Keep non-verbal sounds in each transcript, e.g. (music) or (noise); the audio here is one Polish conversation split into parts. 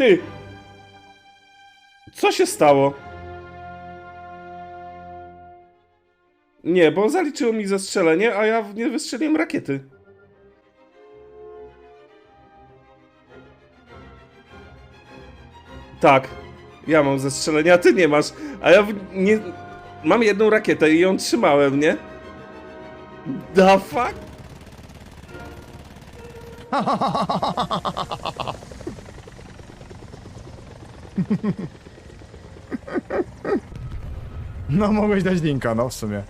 Ty! Co się stało? Nie, bo zaliczyło mi zestrzelenie, a ja nie wystrzeliłem rakiety. Tak. Ja mam zestrzelenie, a ty nie masz. A ja nie... Mam jedną rakietę i ją trzymałem, nie? The fuck? No mogłeś dać linka, no w sumie.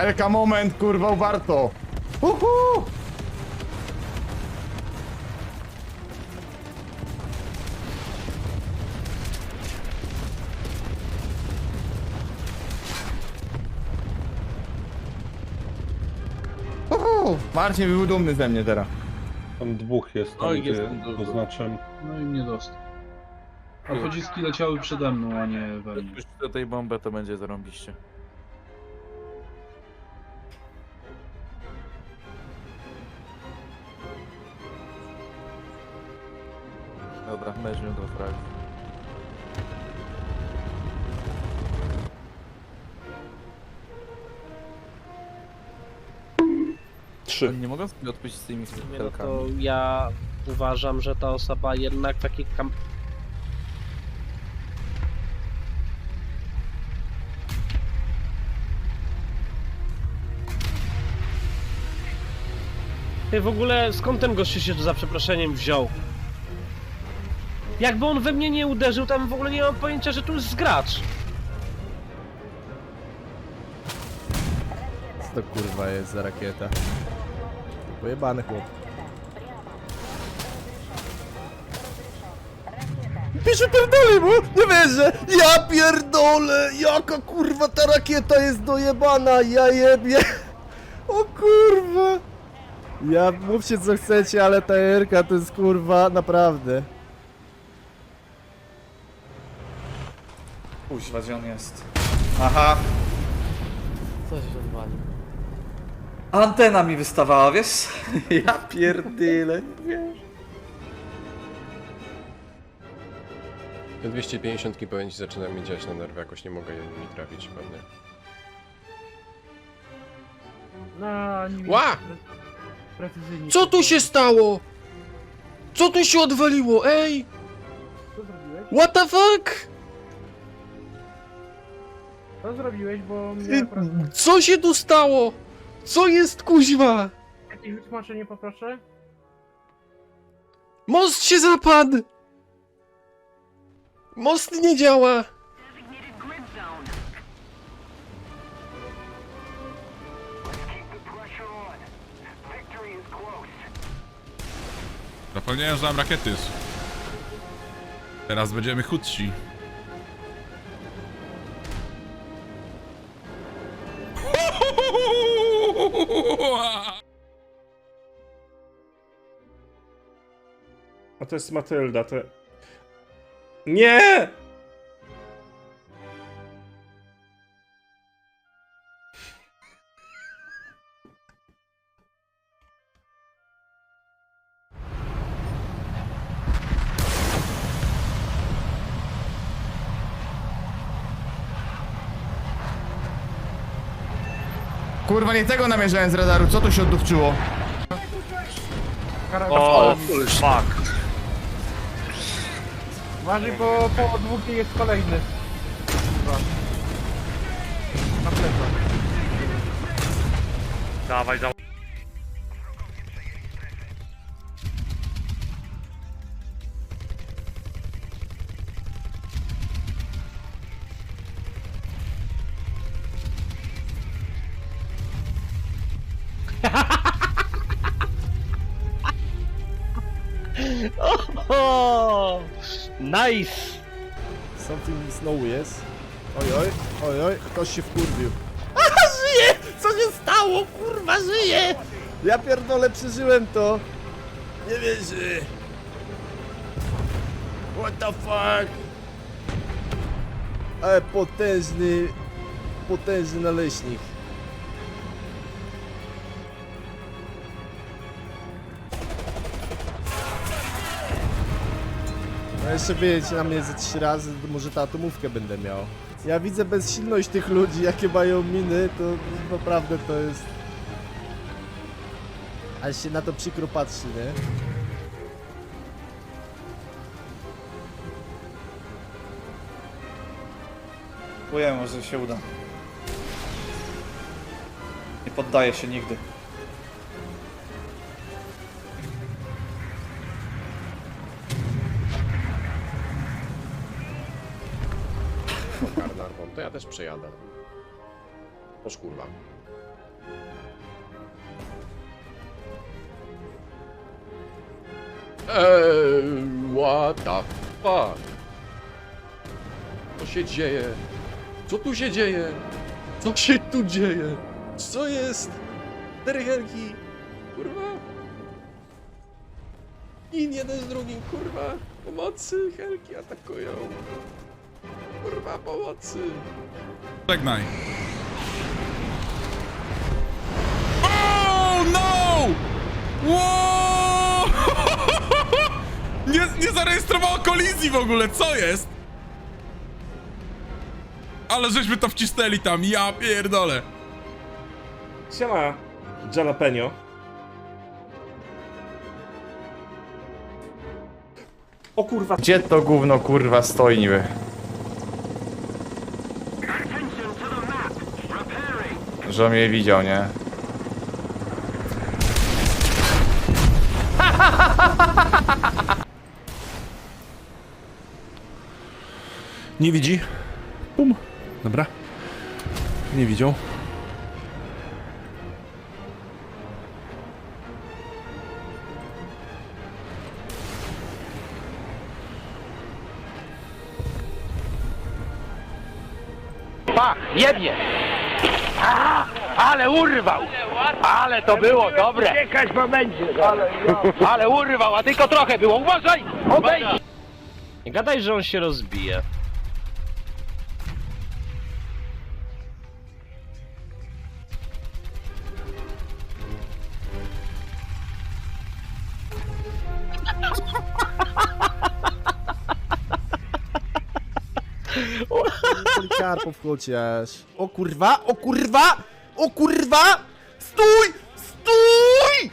Helka moment, kurwa, warto! Uhu! Uhu! Marcin był dumny ze mnie teraz. Tam dwóch jest, tam Oj, gdzie dużo. oznaczam. No i mnie dostał. A pociski leciały przede mną, a nie we mnie. Już do tej bomby to będzie zarąbiście. Dobra, weźmy do fragi. Trzy. Oni nie mogą sobie odpuścić z tymi Nie, No helkami. to ja uważam, że ta osoba jednak taki kam... Ty w ogóle skąd ten gościu się tu za przeproszeniem wziął? Jakby on we mnie nie uderzył, tam w ogóle nie mam pojęcia, że tu jest zgracz. Co to kurwa jest za rakieta? Pojebany chłop. Pisze pierdolę mu! Nie wierzę! Ja pierdolę! Jaka kurwa ta rakieta jest dojebana! Ja jebie! O kurwa! Ja mówcie co chcecie, ale ta Erka to jest kurwa naprawdę. Kuźwa, gdzie on jest? Aha, Co się odwalił? antena mi wystawała, wiesz? (laughs) Ja pierdyle, nie wiesz. Te 250 powiem ci zaczyna mi działać na nerwy, jakoś nie mogę nimi trafić pewnie. Ła! Co tu się stało? Co tu się odwaliło, ej? What the fuck? Co zrobiłeś, bo Y, Co się tu stało? Co jest kuźwa? jakieś wytłumaczenie poproszę? Most się zapadł! Most nie działa! Zapomniałem, że mam rakiety. Teraz będziemy chudsi. To jest Matylda, to... Nie! Kurwa, nie tego namierzałem z radaru, co tu się oddupczyło? O, fuck. Uważaj, bo po dwóch jest kolejny. Chyba. Na plecach. Dawaj, dawaj. Nice! Something snow jest. Oj, oj, oj, oj, ktoś się wkurwił. (laughs) Aha, żyje! Co się stało? Kurwa, żyje! Ja pierdolę, przeżyłem to. Nie wierzę. What the fuck? Ale potężny, potężny naleśnik. No jeszcze wyjedź na mnie ze trzy razy, może ta atomówkę będę miał. Ja widzę bezsilność tych ludzi, jakie mają miny, to naprawdę to jest... Aż się na to przykro patrzy, nie? Próbujemy, może się uda. Nie poddaję się nigdy. Też przejadę. Oż kurwa. Eee, what the fuck? Co się dzieje? Co tu się dzieje? Co się tu dzieje? Co jest? Cztery helki, kurwa. I jeden z drugim, kurwa. Pomocy, helki atakują. Kurwa, pomocy. Żegnaj. Oh no! Wow! (laughs) Nie, nie zarejestrowało kolizji w ogóle, co jest? Ale żeśmy to wcisnęli tam, ja pierdolę. Siema, jalapeno. O kurwa, Gdzie to gówno kurwa stoi niby? Że mnie widział, nie? Nie widzi? Pum. Dobra. Nie widział. Pa, jebnie! A, ale urwał! Ale to było dobre! Ale urwał, a tylko trochę było. Uważaj! Obejdź! Nie gadaj, że on się rozbije. Polikarpów chociaż. O kurwa, o kurwa, o kurwa! Stój! Stój!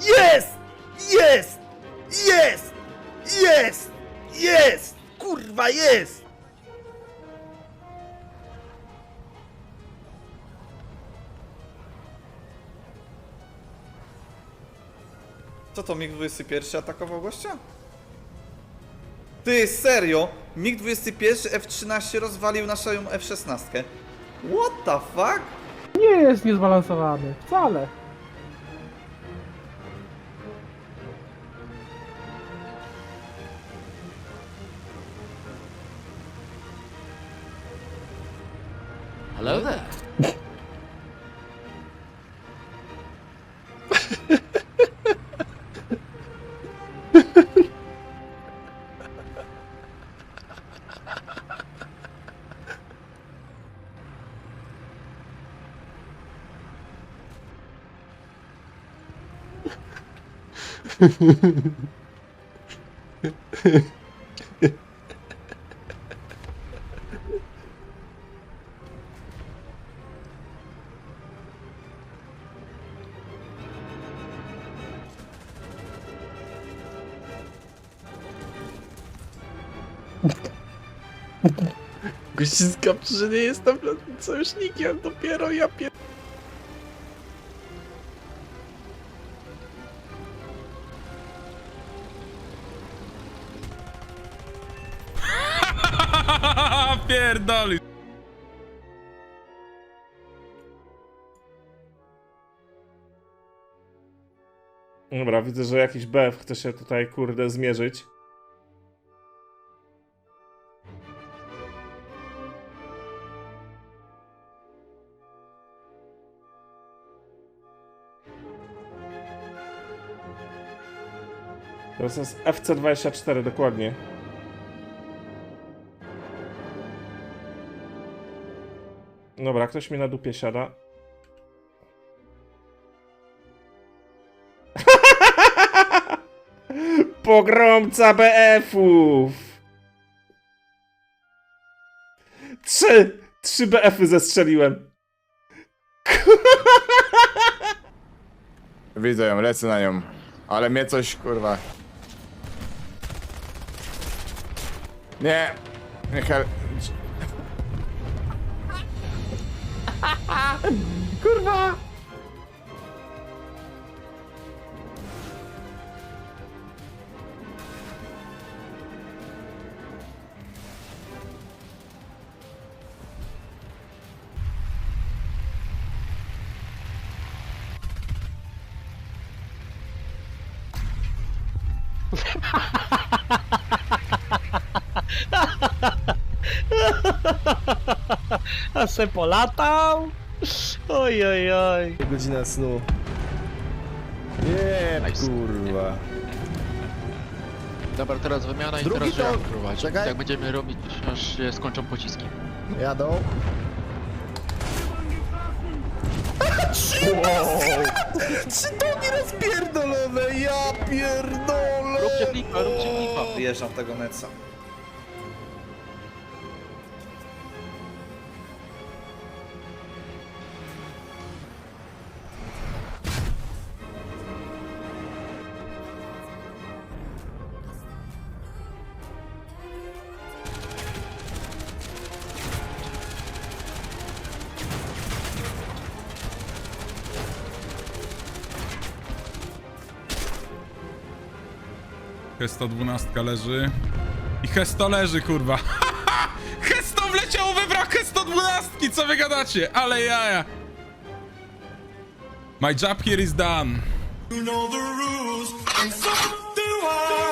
Jest! Jest! Jest! Jest! Jest! Kurwa, jest! Co to, MiG-21 atakował gościa? Ty, serio? MiG-21 F-13 rozwalił naszą F-16. What the fuck? Nie jest niezbalansowany, wcale. Gościska, że nie jestem sojusznikiem, dopiero ja pier... (laughs) Pierdoli. Dobra, widzę, że jakiś BF chce się tutaj, kurde, zmierzyć. Teraz jest FC24, dokładnie. Dobra, ktoś mi na dupie siada. (laughs) Pogromca BF-ów! Trzy! Trzy BF-y zestrzeliłem. (laughs) Widzę ją, lecę na nią. Ale mnie coś, kurwa... Nie! Michał... Kurwa! (laughs) A se polatał? Oj, oj, oj. Godzina snu. Nie, kurwa. Dobra, teraz wymiana i Drugi teraz to- ja prowadzi. czekaj. Tak będziemy robić, aż się skończą pociski. Jadą. Trzy togi rozpierdolone, ja pierdolę! Róbcie flipa, róbcie flipa. Wyjeżdżam tego neca. Hesto 12 leży. I Hesto leży, kurwa. (laughs) Hesto wleciał we wrak Hesto 12! Co wy gadacie? Ale jaja. My job here is done. You know the rules, and so do I.